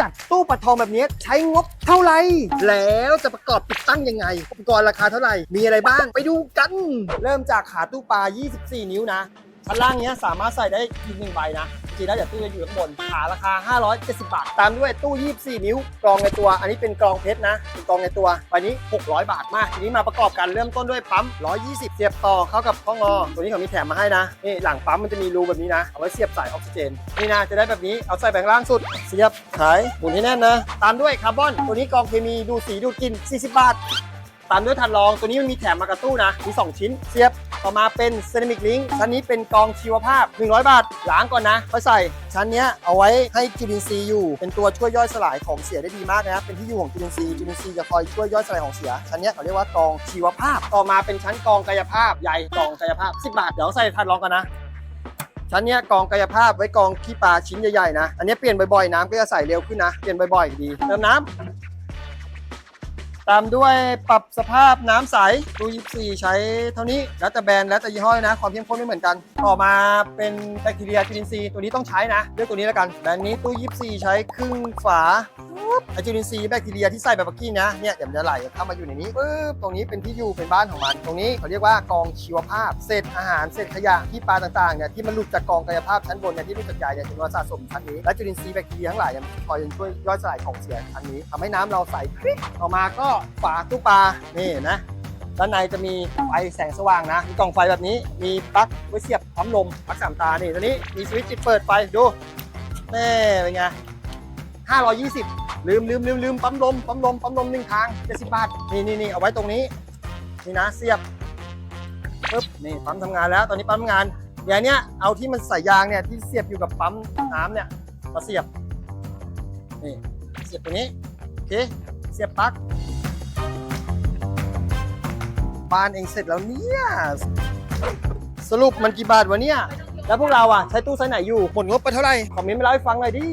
จัดตู้ปัดทองแบบนี้ใช้งบเท่าไหร่ แล้วจะประกอบติดตั้งยังไง อุปกรณ์ราคาเท่าไหร่ มีอะไรบ้าง ไปดูกัน เริ่มจากขาตู้ปลา 24 นิ้วนะ ชั้นล่างเนี้ยสามารถใส่ได้อีกหนึ่งใบนะ จริงๆแล้วเดี๋ยวตู้จะอยู่ข้างบนขาราคา 570 บาท ตามด้วยตู้ 24 นิ้วกรองในตัว อันนี้เป็นกรองเพชรนะเป็นกรองในตัวใบนี้ 600 บาทมากทีนี้มาประกอบกันเริ่มต้นด้วยปั๊ม 120 เสียบต่อเข้ากับข้องอตัวนี้เขามีแถมมาให้นะนี่หลังปั๊มมันจะมีรูแบบนี้นะเอาไว้เสียบสายออกซิเจนนี่นะจะได้แบบนี้เอาใส่แบงล่างสุด เสียบขายหมุนให้แน่นนะ ตามด้วยคาร์บอนตัวนี้กรองเคมีดูสีดูดกลิ่น40 บาท ตามด้วยทันรองตัวนี้มันมีแถมมากระตู้นะ มี 2 ชิ้น เสียบต่อมาเป็นเซรามิกลิงชั้นนี้เป็นกองชีวภาพ 100 บาทล้างก่อนนะค่อยใส่ ชั้นเนี้ยเอาไว้ให้จุลินทรีย์อยู่ เป็นตัวช่วยย่อยสลายของเสียได้ดีมากนะเป็นที่อยู่ของจุลินทรีย์จุลินทรีย์จะคอยช่วยย่อยสลายของเสีย ชั้นเนี้ยเขาเรียกว่ากองชีวภาพ ต่อมาเป็นชั้นกองกายภาพใหญ่กองกายภาพ 10 บาทเดี๋ยวใส่ทันรองกันนะชั้นเนี้ยกองกายภาพไว้กองขี้ปลาชิ้นใหญ่ๆนะ อันนี้เปลี่ยนบ่อยๆ น้ำก็จะใส่เร็วขึ้นนะ เปลี่ยนบ่อยๆ ดี เติมน้ำ ตามด้วยปรับสภาพน้ำใสตู้24 ใช้เท่านี้ แล้วแต่แบรนด์แล้วแต่ยี่ห้อนะ ความเข้มข้นไม่เหมือนกัน ต่อมาเป็นแบคทีเรียจุลินทรีย์ตัวนี้ต้องใช้นะเลือกตัวนี้แล้วกันแบรนด์นี้ตู้ 24 ใช้ครึ่งฝาปุ๊บไอจุลินทรีย์แบคทีเรียที่ใส่แบบเมื่อกี้นะเนี่ยเดี๋ยวมันจะไหลเข้ามาอยู่ในนี้ปุ๊บตรงนี้เป็นที่อยู่เป็นบ้านของมัน ตรงนี้เขาเรียกว่ากองชีวภาพเศษอาหารเศษขยะที่ปลาต่างๆเนี่ยที่มันหลุดจากกองกายภาพชั้นบนเนี่ยที่หลุดจากใยเนี่ยถึงมาสะสมชั้นนี้และจุลินทรีย์แบคทีเรียทั้งหลายเนี่ยมันคอยช่วยย่อยสลายของเสียชั้นนี้ทำให้น้ำเราใสคลิกต่อมาก็ฝาตู้ปลานี่นะด้านในจะมีไฟแสงสว่างนะมีกล่องไฟแบบนี้มีปลั๊กไว้เสียบปั๊มลมปลั๊กสามตานี่ตัวนี้มีสวิตช์เปิดไฟดูแม่เป็นไง520 ลืมลืมลืมลืมปั๊มลมปั๊มลมปั๊มลมหนึ่งทาง70บาทนี่นี่นี่เอาไว้ตรงนี้นี่นะเสียบปึ๊บนี่ปั๊มทำงานแล้ว ตอนนี้ปั๊มทำงานอย่างเนี้ยเอาที่มันสายยางเนี่ยที่เสียบอยู่กับปั๊มน้ำเนี่ยมาเสียบนี่เสียบตรงนี้โอเคเสียบปลั๊ก บ้านเองเสร็จแล้วเนี่ย สรุปมันกี่บาทวะเนี่ย แล้วพวกเราอะ ใช้ตู้ไซส์ไหนอยู่หมดงบไปเท่าไหร่คอมเมนต์มาเล่าให้ฟังหน่อยดิ